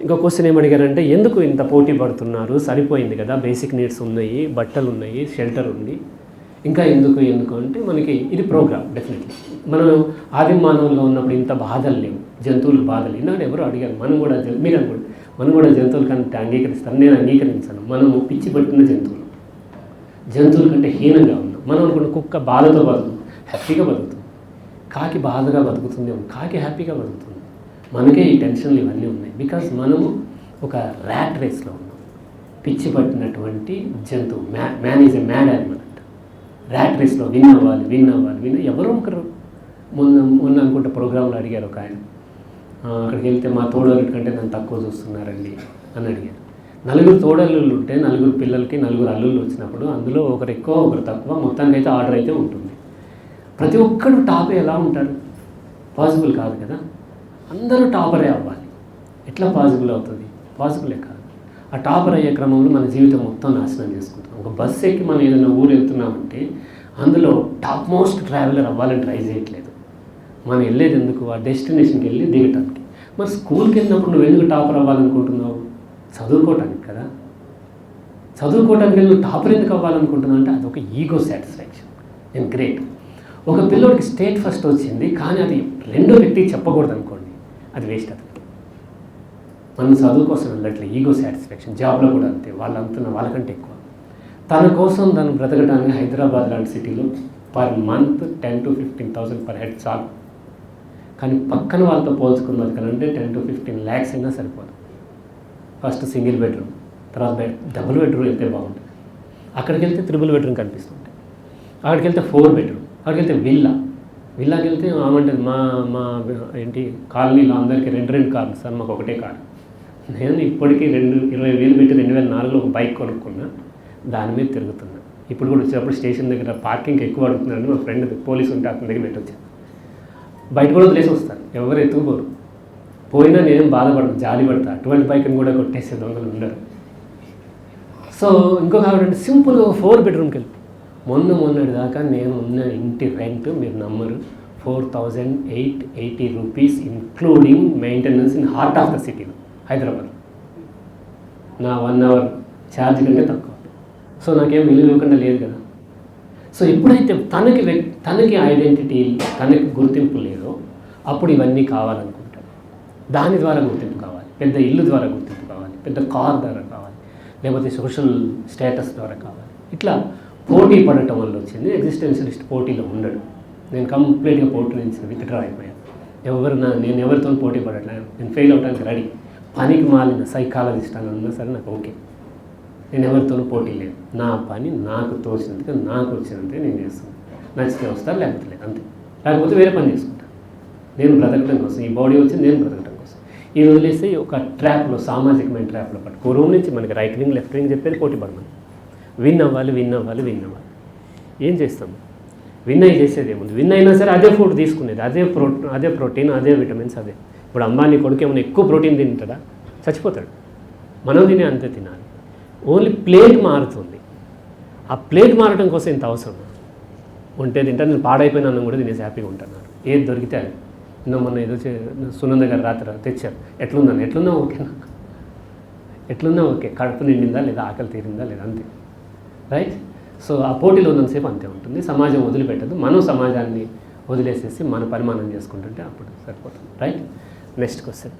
ఇంకో క్వశ్చన్ ఏమడిగారంటే ఎందుకు ఇంత పోటీ పడుతున్నారు? సరిపోయింది కదా బేసిక్ నీడ్స్ ఉన్నాయి బట్టలు ఉన్నాయి షెల్టర్ ఉంది. ఇంకా ఎందుకు ఎందుకు? అంటే మనకి ఇది ప్రోగ్రామ్ డెఫినెట్లీ మనం ఆది మానవుల్లో ఉన్నప్పుడు ఇంత బాధలు లేవు. జంతువులు బాధలు నన్ను ఎవరు అడిగారు. మనం కూడా మీరు అనుకోండి. మనం కూడా జంతువుల కంటే అంగీకరిస్తాను నేను అంగీకరించాను. మనము పిచ్చి పట్టిన జంతువులు. జంతువుల కంటే హీనంగా ఉన్నాం. మనం అనుకున్న కుక్క బాధతో బతుకుతుంది. హ్యాపీగా బతుకుతుంది. కాకి బాధగా బతుకుతుంది. కాకి హ్యాపీగా బతుకుతుంది. మనకే ఈ టెన్షన్లు ఇవన్నీ ఉన్నాయి. బికాస్ మనము ఒక ర్యాట్ రేస్లో ఉన్నాం. పిచ్చి పట్టినటువంటి జంతువు మ్యా man is a mad animal అంట. ర్యాట్ రేస్లో విన్ అవ్వాలి విన్ అవ్వాలి విన్ ఎవరో ఒకరు. మొన్న మొన్న అనుకుంటే ప్రోగ్రాంలో అడిగారు ఒక ఆయన. అక్కడికి వెళ్తే మా తోడలు కంటే నన్ను తక్కువ చూస్తున్నారండి అని అడిగారు. నలుగురు తోడల్లుళ్ళు ఉంటే నలుగురు పిల్లలకి నలుగురు అల్లుళ్ళు వచ్చినప్పుడు అందులో ఒకరు ఎక్కువ ఒకరు తక్కువ మొత్తానికి అయితే ఆర్డర్ అయితే ఉంటుంది. ప్రతి ఒక్కరు టాప్ ఎలా ఉంటారు? పాసిబుల్ కాదు కదా. అందరూ టాపరే అవ్వాలి. ఎట్లా పాసిబుల్ అవుతుంది? పాసిబులే కాదు. ఆ టాపర్ అయ్యే క్రమంలో మన జీవితం మొత్తం నాశనం చేసుకుంటాం ఒక బస్సు ఎక్కి మనం ఏదైనా ఊరు వెళ్తున్నామంటే అందులో టాప్ మోస్ట్ ట్రావెలర్ అవ్వాలని ట్రై చేయట్లేదు. మనం వెళ్ళేది ఎందుకు? ఆ డెస్టినేషన్కి వెళ్ళి దిగటానికి. మరి స్కూల్కి వెళ్ళినప్పుడు నువ్వు ఎందుకు టాపర్ అవ్వాలనుకుంటున్నావు? చదువుకోవటానికి కదా. చదువుకోవడానికి వెళ్ళి నువ్వు టాపర్ ఎందుకు అవ్వాలనుకుంటున్నావు అంటే అదొక ఈగో సాటిస్ఫాక్షన్. నేను గ్రేట్. ఒక పిల్లోడికి స్టేట్ ఫస్ట్ వచ్చింది కానీ అది రెండో వ్యక్తికి చెప్పకూడదు అనుకోండి అది వేస్ట్ అతను మనం చదువు కోసం వెళ్ళట్లే ఈగో సాటిస్ఫాక్షన్ జాబ్లో కూడా అంతే వాళ్ళు అంతున్న వాళ్ళకంటే ఎక్కువ. తన కోసం తను బ్రతకడానికి హైదరాబాద్ లాంటి సిటీలో per month ten to fifteen thousand per head చాలు. కానీ పక్కన వాళ్ళతో పోల్చుకున్నది కనంటే టెన్ టు ఫిఫ్టీన్ ల్యాక్స్ అయినా సరిపోదు. ఫస్ట్ సింగిల్ బెడ్రూమ్ తర్వాత బెడ్ డబుల్ బెడ్రూమ్ వెళ్తే బాగుంటుంది. అక్కడికి వెళ్తే త్రిబుల్ బెడ్రూమ్ కనిపిస్తుంటాయి. అక్కడికి వెళ్తే ఫోర్ బెడ్రూమ్ అక్కడికి వెళ్తే విల్లా విల్లాకి వెళ్తే ఆమంటది మా మా ఏంటి కాలనీలో అందరికీ రెండు రెండు కార్లు సార్ మాకు ఒకటే కారు. నేను ఇప్పటికీ రెండు ఇరవై వేలు పెట్టి రెండు వేల నాలుగులో ఒక బైక్ కొనుక్కున్నా దాని మీద తిరుగుతున్నా. ఇప్పుడు కూడా వచ్చినప్పుడు స్టేషన్ దగ్గర పార్కింగ్ ఎక్కువ అడుగుతున్నాను మా ఫ్రెండ్ పోలీసు ఉంటే అతని దగ్గర పెట్టొచ్చాను బయట కూడా వదిలేసి వస్తాను ఎవరు ఎత్తుకుపోరు. పోయినా నేనేం బాధపడను జాలి పడతా అటువంటి బైక్ని కూడా కొట్టేసే దొంగలు ఉండరు. సో ఇంకొక ఆవిడ సింపుల్గా ఫోర్ బెడ్రూమ్కి వెళ్ళి. మొన్న మొన్నటి దాకా నేను ఉన్న ఇంటి రెంట్ మీరు నమ్మరు. Four thousand eight eighty rupees including maintenance in heart of the సిటీలో హైదరాబాద్. నా వన్ అవర్ ఛార్జ్ కంటే తక్కువ. సో నాకేం విలువ ఇవ్వకుండా లేదు కదా. సో ఎప్పుడైతే తనకి తనకి ఐడెంటిటీ తనకి గుర్తింపు లేదో అప్పుడు ఇవన్నీ కావాలనుకుంటాడు దాని ద్వారా గుర్తింపు కావాలి. పెద్ద ఇల్లు ద్వారా గుర్తింపు కావాలి. పెద్ద కార్ ద్వారా కావాలి. లేకపోతే సోషల్ స్టేటస్ ద్వారా కావాలి. ఇట్లా పోటీ పడటం వల్ల వచ్చింది. ఎగ్జిస్టెన్షియలిస్ట్ పోటీలో ఉండడు. నేను కంప్లీట్గా పోటీ నుంచి విత్డ్రా అయిపోయాను. ఎవరు నా నేను ఎవరితో పోటీ పడట్లేదు. నేను ఫెయిల్ అవడానికి రెడీ పనికి మాలిన సైకాలజిస్ట్ అని ఉన్నా సరే నాకు ఓకే నేను ఎవరితోనూ పోటీ లేదు. నా పని నాకు తోచినందుకు నాకు వచ్చినందుకే నేను చేస్తాను. నచ్చితే వస్తారు లేకపోతే లేదు. అంతే. లేకపోతే వేరే పని చేసుకుంటాను నేను బ్రతకడం కోసం ఈ బాడీ వచ్చి నేను బ్రతకడం కోసం. ఇది వదిలేసి ఒక ట్రాప్లో సామాజికమైన ట్రాప్లో పట్టు పూర్వం నుంచి మనకి రైట్ వింగ్ లెఫ్ట్ వింగ్ చెప్పేది పోటీ పడమని. విన్ అవ్వాలి విన్ అవ్వాలి విన్ అవ్వాలి ఏం చేస్తాం? విన్ అయి చేసేది ఏముంది? విన్ అయినా సరే అదే ఫుడ్ తీసుకునేది. అదే ప్రో అదే ప్రోటీన్ అదే విటమిన్స్ అదే. ఇప్పుడు అంబానీ కొడుకు ఏమైనా ఎక్కువ ప్రోటీన్ తింటాడా? చచ్చిపోతాడు. మనం తినే అంతే తినాలి. ఓన్లీ ప్లేట్ మారుతుంది. ఆ ప్లేట్ మారడం కోసం ఇంత అవసరం ఉంటే తింటాను నేను పాడైపోయిన అన్నం కూడా తినేసి హ్యాపీగా ఉంటున్నారు ఏది దొరికితే అది. నిన్న మొన్న ఏదో సునంద గారు రాత్రి తెచ్చారు. ఎట్లుందని ఎట్లున్నా ఓకే ఎట్లున్నా ఓకే. కడుపు నిండిందా లేదా? ఆకలి తీరిందా లేదా? అంతే. రైట్ సో ఆ పోటీలో ఉన్నంతసేపు అంతే ఉంటుంది. సమాజం వదిలిపెట్టదు. మనం సమాజాన్ని వదిలేసేసి మన పరిమాణం చేసుకుంటుంటే అప్పుడు సరిపోతుంది. Right next question